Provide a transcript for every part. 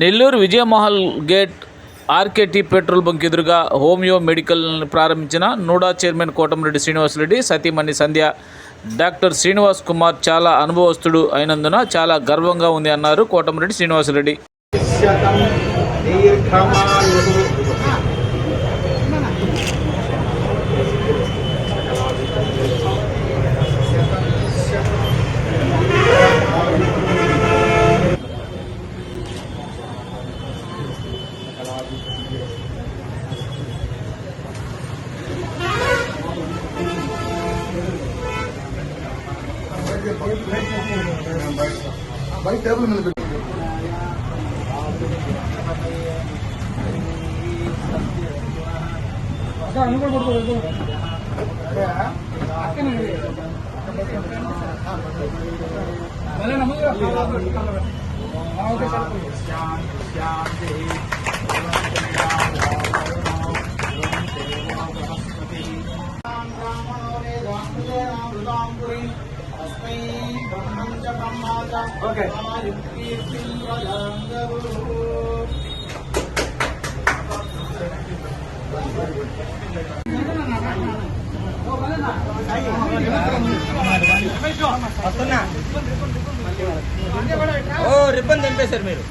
Nellore Vijayamahal gate RKT petrol bunk ఎదురుగా homeo medical ప్రారంభించిన NUDA chairman Kotamreddy Srinivasareddy సతీమణి Sandhya doctor Srinivas Kumar చాలా అనుభవస్తుడు అయినందున చాలా గర్వంగా ఉంది అన్నారు కోటమిరెడ్డి శ్రీనివాసరెడ్డి. బయట టేబుల్ మీద పెట్టు. ఓకే ఓ రిబ్బన్ తెంపేశారు మీరు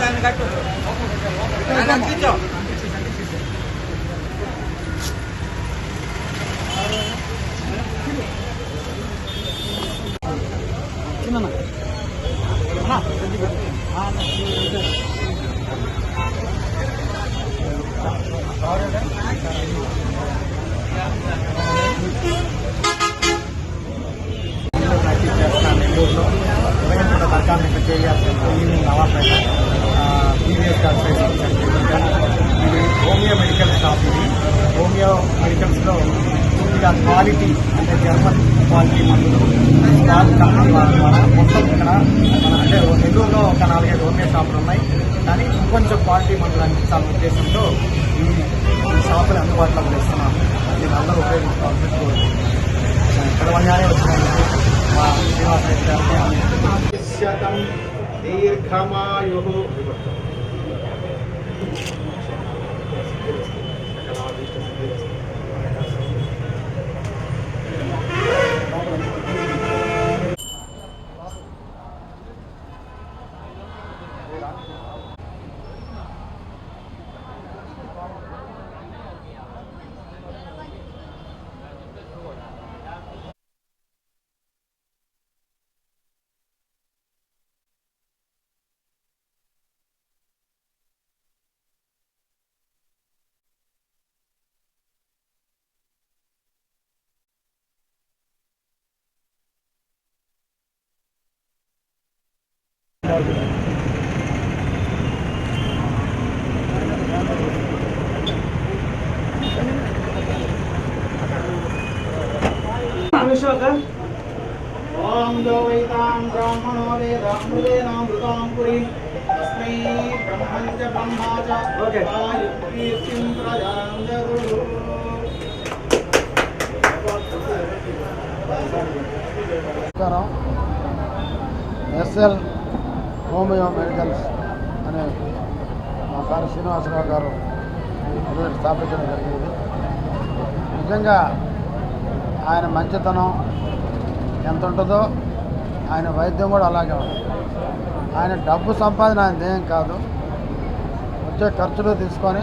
దాన్ని కట్టు దాన్ని అంటించు. ప్రాక్టీస్ పూర్తిగా క్వాలిటీ అంటే జర్మన్ క్వాలిటీ మందులు స్టాక్ కంపెనీ వారి ద్వారా మొత్తం ఇక్కడ మన అంటే నెల్లూరులో ఒక నాలుగైదు హోమియో షాపులు ఉన్నాయి. కానీ ఇంకొంచెం క్వాలిటీ మందులు అందించాలనే ఉద్దేశంతో ఈ షాపులు అందుబాటులో తెస్తున్నాము. దీన్ని అందరూ ఉపయోగించుకోవాలని కోరుకుంటున్నాను పిలవగానే వచ్చినందుకు మా శ్రీనివాస గారికి దీర్ఘమాయు ఓం యో వైతాం బ్రాహ్మణో వేదామృతేనామృతాం పురి. తస్మై బ్రహ్మం చ బ్రహ్మా చ ఆయుర్కీర్తిం ప్రజాం జరుడు నమస్కారం. ఎస్ఎల్ హోమియో మెడికల్స్ అనే మా సార్ శ్రీనివాసరావు గారు స్థాపించడం జరిగింది. నిజంగా ఆయన మంచితనం ఎంత ఉంటుందో ఆయన వైద్యం కూడా అలాగే ఉంటుంది ఆయన డబ్బు సంపాదన ఆయన ధ్యేయం కాదు. వచ్చే ఖర్చులు తీసుకొని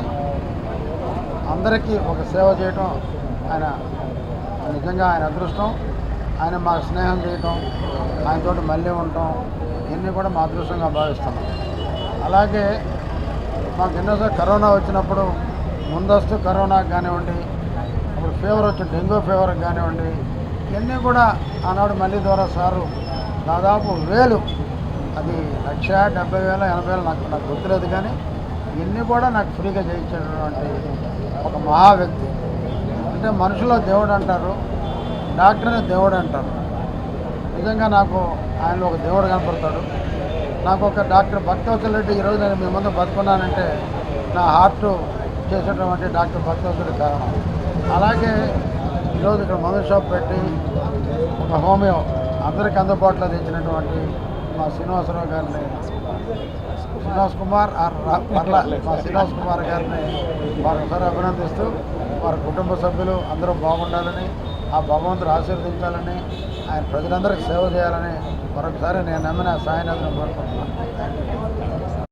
అందరికీ ఒక సేవ చేయటం ఆయన నిజంగా ఆయన అదృష్టం. ఆయన మాకు స్నేహం చేయటం ఆయనతోటి మళ్ళీ ఉండటం ఇవన్నీ కూడా మా అదృష్టంగా భావిస్తున్నాం అలాగే మాకు ఎన్నోసార్లు కరోనా వచ్చినప్పుడు ముందస్తు కరోనా కానివ్వండి ఇప్పుడు ఫీవర్ వచ్చి డెంగ్యూ ఫీవర్ కానివ్వండి ఇవన్నీ కూడా ఆనాడు మళ్ళీ ద్వారా సారు దాదాపు వేలు. అది లక్ష డెబ్బై వేల ఎనభై వేలు నాకు నాకు గుర్తులేదు కానీ ఇవన్నీ కూడా నాకు ఫ్రీగా చేయించినటువంటి ఒక మహా వ్యక్తి అంటే మనుషులో దేవుడు అంటారు డాక్టర్ని దేవుడు అంటారు. నిజంగా నాకు ఆయన ఒక దేవుడు కనపడతాడు. నాకు ఒక డాక్టర్ భక్తవచల్ రెడ్డి ఈరోజు నేను మీ ముందు బతుకున్నానంటే నా హార్ట్ చేసేటువంటి డాక్టర్ భక్తవచల్ కారణం. అలాగే ఈరోజు ఇక్కడ మందు షాప్ పెట్టి ఒక హోమియో అందరికి అందుబాటులో తెచ్చినటువంటి మా శ్రీనివాసరావు గారిని శ్రీనివాస్ కుమార్ ఆర్ పర్ల మా శ్రీనివాస్ కుమార్ గారిని మరొకసారి అభినందిస్తూ వారి కుటుంబ సభ్యులు అందరూ బాగుండాలని ఆ భగవంతుడు ఆశీర్వదించాలని ఆయన ప్రజలందరికీ సేవ చేయాలని మరొకసారి నేను నమ్మిన సాయినాథ్ని కోరుకుంటున్నాను.